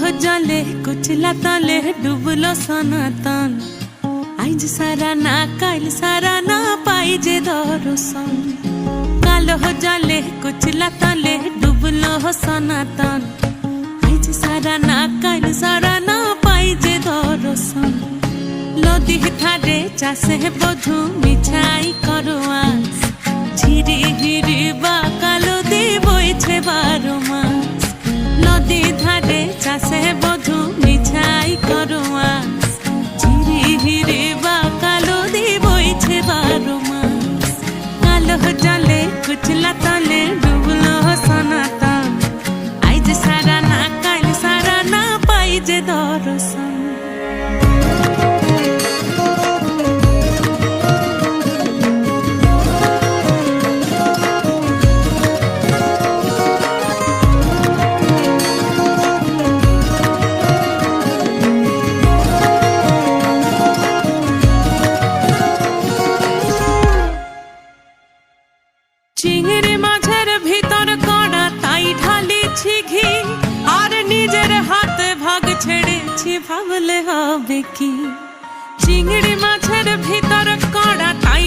কুচলা তলে ডুবলো সনাতন আইজ সারা না কাল সারা না পাই যে দর্শন কালো জলে কুচলা তলে ডুবলো সনাতন আইজ সারা না কাল সারা না পাই যে দর্শন নদী ধারে চাষে বধু মিছাই করোয়াস কালো জলে কুচলা তলে ডুবলো সনাতন আইজ সারা না কাল সারা না পাই যে দর্শন ছেড়েছি ভাবলে হবে কি? চিংড়ি মাছের ভিতর কড়া তাই